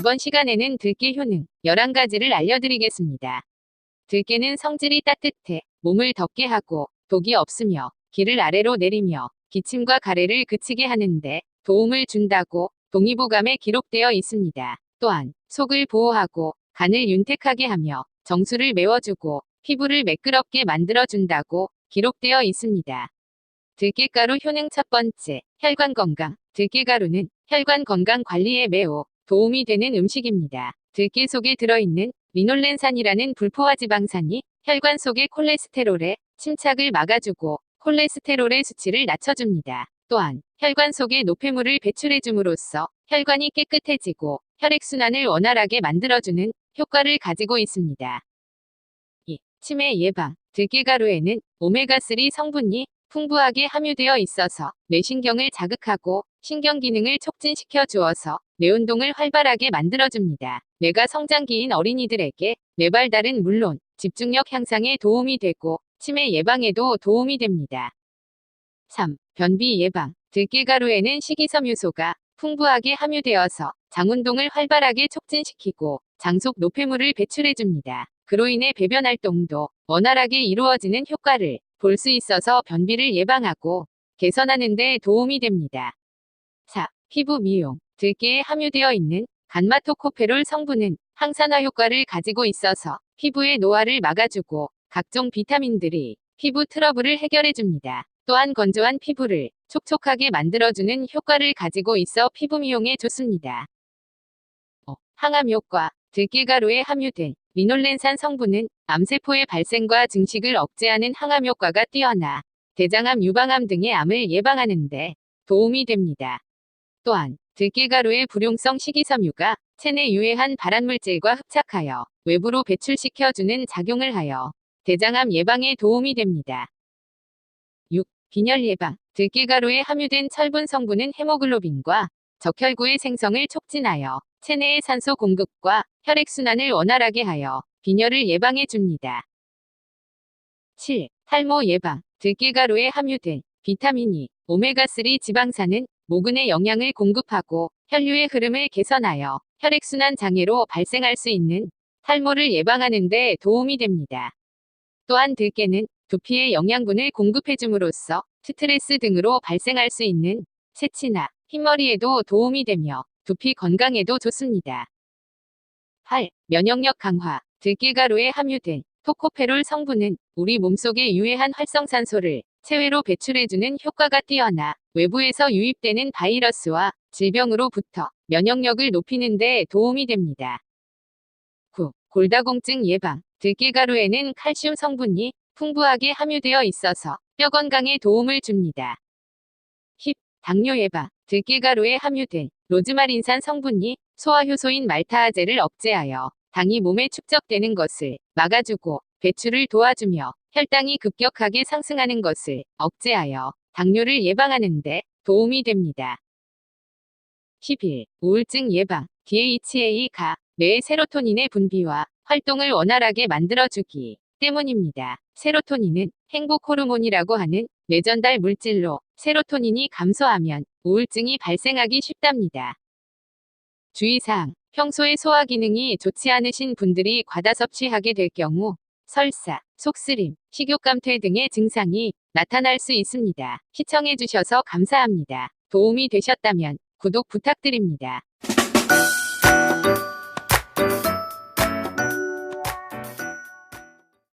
이번 시간에는 들깨 효능 11가지를 알려드리겠습니다. 들깨는 성질이 따뜻해 몸을 덥게 하고 독이 없으며 기를 아래로 내리며 기침과 가래를 그치게 하는데 도움을 준다고 동의보감에 기록되어 있습니다. 또한 속을 보호하고 간을 윤택하게 하며 정수를 메워주고 피부를 매끄럽게 만들어준다고 기록되어 있습니다. 들깨가루 효능 첫 번째, 혈관 건강. 들깨가루는 혈관 건강 관리에 매우 도움이 되는 음식입니다. 들깨 속에 들어있는 리놀렌산이라는 불포화 지방산이 혈관 속의 콜레스테롤의 침착을 막아주고 콜레스테롤의 수치를 낮춰줍니다. 또한 혈관 속에 노폐물을 배출해줌으로써 혈관이 깨끗해지고 혈액순환을 원활하게 만들어주는 효과를 가지고 있습니다. 2. 치매 예방. 들깨가루에는 오메가3 성분이 풍부하게 함유되어 있어서 뇌신경을 자극하고 신경 기능을 촉진시켜 주어서 뇌운동을 활발하게 만들어줍니다. 뇌가 성장기인 어린이들에게 뇌발달은 물론 집중력 향상에 도움이 되고 치매 예방에도 도움이 됩니다. 3. 변비 예방. 들깨가루에는 식이섬유소가 풍부하게 함유되어서 장운동을 활발하게 촉진시키고 장속 노폐물을 배출해줍니다. 그로 인해 배변 활동도 원활하게 이루어지는 효과를 볼 수 있어서 변비를 예방하고 개선하는 데 도움이 됩니다. 4. 피부 미용. 들깨에 함유되어 있는 간마토코페롤 성분은 항산화 효과를 가지고 있어서 피부의 노화를 막아주고 각종 비타민들이 피부 트러블을 해결해줍니다. 또한 건조한 피부를 촉촉하게 만들어주는 효과를 가지고 있어 피부 미용에 좋습니다. 5. 항암 효과. 들깨가루에 함유된 리놀렌산 성분은 암세포의 발생과 증식을 억제하는 항암 효과가 뛰어나 대장암, 유방암 등의 암을 예방하는 데 도움이 됩니다. 또한 들깨가루의 불용성 식이섬유가 체내 유해한 발암물질과 흡착하여 외부로 배출시켜주는 작용을 하여 대장암 예방에 도움이 됩니다. 6. 빈혈 예방. 들깨가루에 함유된 철분 성분은 헤모글로빈과 적혈구의 생성을 촉진하여 체내의 산소 공급과 혈액순환을 원활하게 하여 빈혈을 예방해 줍니다. 7. 탈모 예방. 들깨가루에 함유된 비타민 E, 오메가3 지방산은 모근에 영양을 공급하고 혈류의 흐름을 개선하여 혈액순환 장애로 발생할 수 있는 탈모를 예방하는 데 도움이 됩니다. 또한 들깨는 두피에 영양분을 공급해줌으로써 스트레스 등으로 발생할 수 있는 새치나 흰머리에도 도움이 되며 두피 건강에도 좋습니다. 8. 면역력 강화. 들깨가루에 함유된 토코페롤 성분은 우리 몸속에 유해한 활성산소를 체외로 배출해주는 효과가 뛰어나 외부에서 유입되는 바이러스와 질병으로부터 면역력을 높이는 데 도움이 됩니다. 9. 골다공증 예방. 들깨가루에는 칼슘 성분이 풍부하게 함유되어 있어서 뼈 건강에 도움을 줍니다. 10. 당뇨 예방. 들깨가루에 함유된 로즈마린산 성분이 소화효소인 말타아제를 억제하여 당이 몸에 축적되는 것을 막아주고 배출을 도와주며 혈당이 급격하게 상승하는 것을 억제하여 당뇨를 예방하는 데 도움이 됩니다. 11. 우울증 예방. DHA가 뇌의 세로토닌의 분비와 활동을 원활하게 만들어주기 때문입니다. 세로토닌은 행복 호르몬이라고 하는 뇌전달 물질로 세로토닌이 감소하면 우울증이 발생하기 쉽답니다. 주의사항. 평소에 소화 기능이 좋지 않으신 분들이 과다 섭취하게 될 경우 설사, 속쓰림, 식욕감퇴 등의 증상이 나타날 수 있습니다. 시청해주셔서 감사합니다. 도움이 되셨다면 구독 부탁드립니다.